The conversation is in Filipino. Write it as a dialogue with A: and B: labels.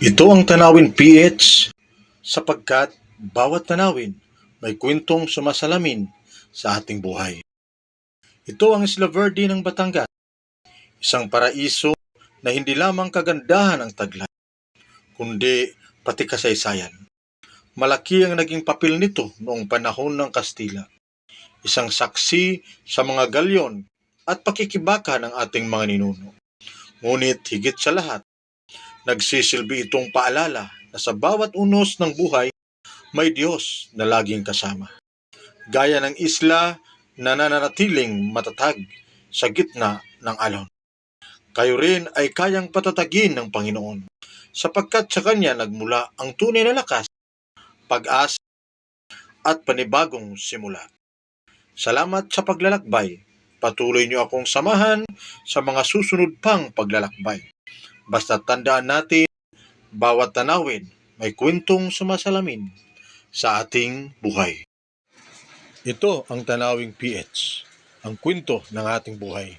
A: Ito ang Tanawin PH sapagkat bawat tanawin may kwentong sumasalamin sa ating buhay. Ito ang Isla Verde ng Batangas, isang paraiso na hindi lamang kagandahan ang taglay, kundi pati kasaysayan. Malaki ang naging papel nito noong panahon ng Kastila. Isang saksi sa mga galyon at pakikibaka ng ating mga ninuno. Ngunit higit sa lahat, nagsisilbi itong paalala na sa bawat unos ng buhay, may Diyos na laging kasama. Gaya ng isla na nananatiling matatag sa gitna ng alon. Kayo rin ay kayang patatagin ng Panginoon sapagkat sa Kanya nagmula ang tunay na lakas, pag-asa at panibagong simula. Salamat sa paglalakbay. Patuloy niyo akong samahan sa mga susunod pang paglalakbay. Basta tandaan natin, bawat tanawin may kwentong sumasalamin sa ating buhay. Ito ang Tanawing PH, ang kwento ng ating buhay.